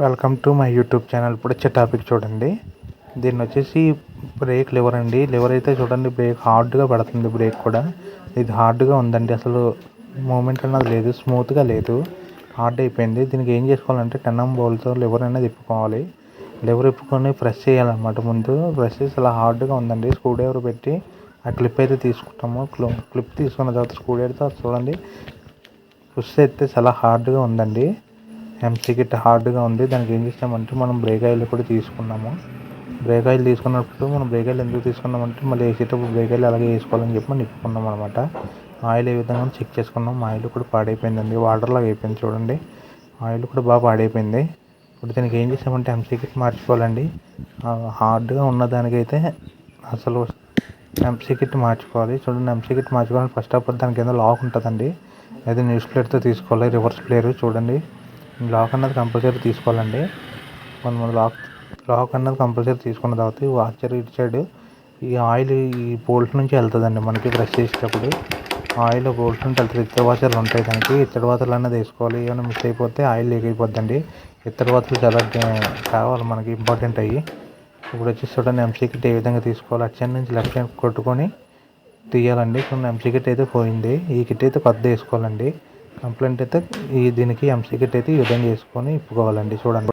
Welcome to my YouTube channel. ఇప్పుడు వచ్చే topic చూడండి. దీన్ని వచ్చేసి బ్రేక్ లివర్ అండి. లివర్ అయితే చూడండి బ్రేక్ హార్డ్గా పడుతుంది బ్రేక్ కూడా. ఇది హార్డ్గా ఉందండి. అసలు మూమెంట్ అన్నది లేదు స్మూత్గా లేదు. హార్డ్ అయిపోయింది. దీనికి ఏం చేసుకోవాలంటే టెన్నం బౌల్తో లివర్ అనేది తిప్పుకోవాలి లివర్ ఇప్పుకొని ప్రెస్ చేయాలన్నమాట. ముందు ప్రెస్ చేసి అలా హార్డ్గా ఉందండి. స్క్రూ డ్రైవర్ పెట్టి ఆ క్లిప్ అయితే తీసుకుంటాము. క్లిప్ తీసుకున్న తర్వాత స్క్రూ డ్రైవర్తో చూడండి. పుష్ అయితే చాలా హార్డ్గా ఉందండి. ఎంసీ కిట్ హార్డ్గా ఉంది. దానికి ఏం చేసామంటే మనం బ్రేక్ ఆయిల్ కూడా తీసుకున్నాము. బ్రేక్ ఆయిల్ తీసుకున్నప్పుడు మనం బ్రేక్ ఆయిల్ ఎందుకు తీసుకున్నామంటే మళ్ళీ వేసేటప్పుడు బ్రేక్ ఆయిల్ అలాగే వేసుకోవాలని చెప్పి నిప్పుకున్నాం అనమాట ఆయిల్ ఏ విధంగా చెక్ చేసుకున్నాం. ఆయిల్ కూడా పాడైపోయిందండి. వాటర్లాగా అయిపోయింది చూడండి. ఆయిల్ కూడా బాగా పాడైపోయింది. ఇప్పుడు దీనికి ఏం చేసామంటే ఎంసీ కిట్ మార్చుకోవాలండి. హార్డ్గా ఉన్నదానికైతే అసలు ఎంసీ కిట్ మార్చుకోవాలి. చూడండి ఎంసీ కిట్ మార్చుకోవాలి ఫస్ట్ ఆఫ్ ఆల్ దాని కింద లాక్ ఉంటుందండి. అయితే న్యూస్ ప్లేట్తో తీసుకోవాలి. రివర్స్ ప్లేయర్ చూడండి. లాక్ అన్నది కంపల్సరీ తీసుకోవాలండి. మనం లాక్ లాక్ అన్నది కంపల్సరీ తీసుకున్న తర్వాత ఈ వాచర్ ఇటు సైడ్ ఈ ఆయిల్ ఈ బోల్ట్ నుంచి వెళ్తుందండి మనకి బ్రష్ చేసేటప్పుడు. ఆయిల్ బోల్ట్ నుంచి వెళ్తుంది ఇతర వాచర్లు ఉంటాయి దానికి ఇత్తడి వాచర్లు అన్నది వేసుకోవాలి. ఏమైనా మిస్ అయిపోతే ఆయిల్ లీక్ అయిపోద్దండి ఇతర వాచర్లు చాలా కావాలి మనకి ఇంపార్టెంట్ అయ్యి. ఇప్పుడు వచ్చేసి చూడండి ఎంసీ కిట్ ఏ విధంగా తీసుకోవాలి. అటు సైడ్ నుంచి లెఫ్ట్ సైడ్ కొట్టుకొని తీయాలండి. కొన్ని ఎంసీ కిట్ అయితే పోయింది. ఈ కిట్ అయితే పెద్ద వేసుకోవాలండి. కంప్లైంట్ అయితే ఈ దీనికి ఎంసీ అయితే ఈ విధంగా వేసుకొని ఇప్పుకోవాలండి. చూడండి.